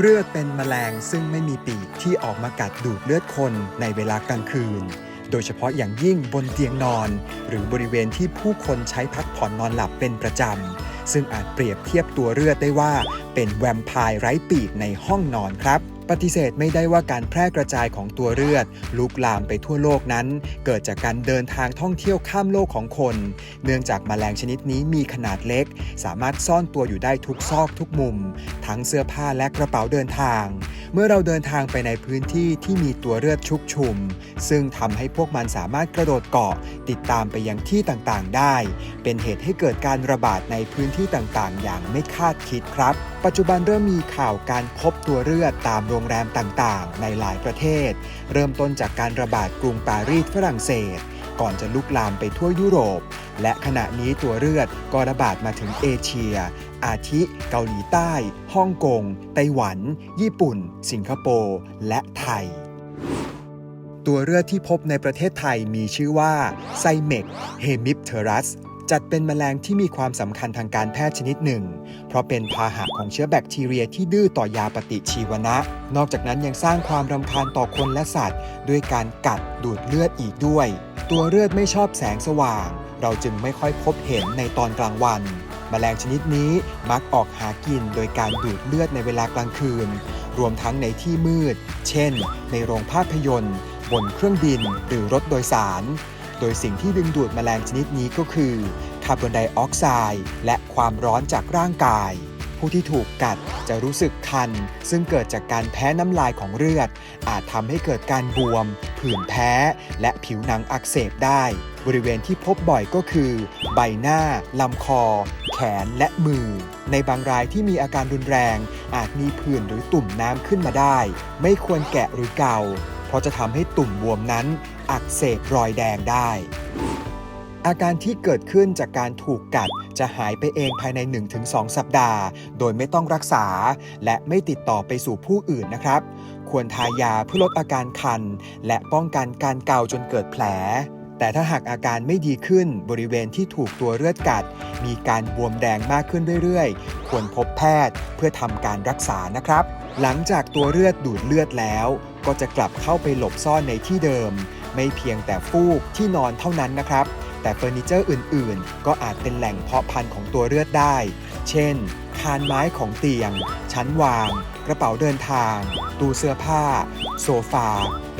เลือดเป็นแมลงซึ่งไม่มีปีกที่ออกมากัดดูดเลือดคนในเวลากลางคืน โดยเฉพาะอย่างยิ่งบนเตียงนอน หรือบริเวณที่ผู้คนใช้พักผ่อนนอนหลับเป็นประจำ ซึ่งอาจเปรียบเทียบตัวเลือดได้ว่า เป็นแวมไพร์ไร้ปีกในห้องนอนครับ ปฏิเสธไม่ได้ว่าการแพร่กระจายของตัวเลือดลุกลามไปทั่วโลกนั้น เกิดจากการเดินทางท่องเที่ยวข้ามโลกของคน เนื่องจากแมลงชนิดนี้มีขนาดเล็ก สามารถซ่อนตัวอยู่ได้ทุกซอกทุกมุม ทั้งเสื้อผ้าและกระเป๋าเดินทาง เมื่อเราเดินทางไปในพื้นที่ที่มีตัวเลือดชุกชุม ซึ่งทำให้พวกมันสามารถกระโดดเกาะ ติดตามไปยังที่ต่างๆ ได้ เป็นเหตุให้เกิดการระบาดในพื้นที่ต่างๆ อย่างไม่คาดคิดครับ ปัจจุบันเริ่มมีข่าวการพบตัวเลือดตามโรงแรมต่างๆ ในหลายประเทศ เริ่มต้นจากการระบาดกรุงปารีสฝรั่งเศส ก่อนจะลุกลามไปทั่วยุโรป และขณะนี้ตัวเลือดก็ระบาดมาถึงเอเชีย อาทิเกาหลีใต้ ฮ่องกง ไต้หวัน ญี่ปุ่น สิงคโปร์ และไทย ตัวเลือดที่พบในประเทศไทยมีชื่อว่าไซเมกเฮมิปเทรัส จัดเป็นแมลงที่มีความสำคัญทางการแพทย์ชนิดหนึ่ง เพราะเป็นพาหะของเชื้อแบคทีเรียที่ดื้อต่อยาปฏิชีวนะ นอกจากนั้นยังสร้างความรำคาญต่อคนและสัตว์ ด้วยการกัดดูดเลือดอีกด้วย ตัวเลือดไม่ชอบแสงสว่าง เราจึงไม่ค่อยพบเห็นในตอนกลางวันแมลงชนิดนี้มักออกหากินโดยการดูดเลือดในเวลากลางคืน รวมทั้งในที่มืด เช่น ในโรงภาพยนตร์ บนเครื่องบินหรือรถโดยสาร โดยสิ่งที่ดึงดูดแมลงชนิดนี้ก็คือคาร์บอนไดออกไซด์และความร้อนจากร่างกาย ผู้ที่ถูกกัดจะรู้สึกคัน ซึ่งเกิดจากการแพ้น้ำลายของเลือด อาจทำให้เกิดการบวม ผื่นแพ้ และผิวหนังอักเสบได้ บริเวณที่พบบ่อยก็คือ ใบหน้าลำคอ แขนและมือ ในบางรายที่มีอาการรุนแรง อาจมีผื่นหรือตุ่มน้ำขึ้นมาได้ ไม่ควรแกะหรือเกา เพราะจะทำให้ตุ่มบวมนั้น อักเสบรอยแดงได้ อาการที่เกิดขึ้นจากการถูกกัดจะหายไปเองภายใน 1-2 สัปดาห์ โดยไม่ต้องรักษา และไม่ติดต่อไปสู่ผู้อื่นนะครับ ควรทายาเพื่อลดอาการคัน และป้องกันการเกาจนเกิดแผลแต่ถ้าหากอาการไม่ดีขึ้นบริเวณที่ถูกตัวเลือดกัด มีการบวมแดงมากขึ้นเรื่อยๆ ควรพบแพทย์เพื่อทำการรักษานะครับ หลังจากตัวเลือดดูดเลือดแล้ว ก็จะกลับเข้าไปหลบซ่อนในที่เดิม ไม่เพียงแต่ฟูกที่นอนเท่านั้นนะครับ แต่เฟอร์นิเจอร์อื่น ๆ ก็อาจเป็นแหล่งเพาะพันธุ์ของตัวเลือดได้ เช่น คานไม้ของเตียง ชั้นวาง กระเป๋าเดินทาง ตู้เสื้อผ้า โซฟา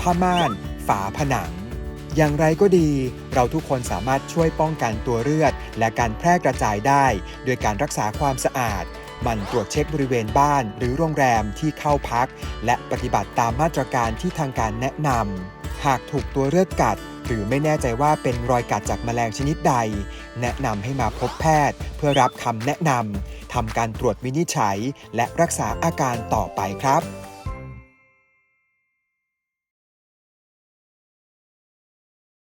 ผ้าม่าน ฝาผนังอย่างไรก็ดี เราทุกคนสามารถช่วยป้องกันตัวเลือด และการแพร่กระจายได้ โดยการรักษาความสะอาด มันตรวจเช็คบริเวณบ้านหรือโรงแรมที่เข้าพัก และปฏิบัติตามมาตรการที่ทางการแนะนำหากถูกตัวเลือดกัด หรือไม่แน่ใจว่าเป็นรอยกัดจากแมลงชนิดใด แนะนำให้มาพบแพทย์ เพื่อรับคำแนะนำทำการตรวจวินิจฉัย และรักษาอาการต่อไปครับ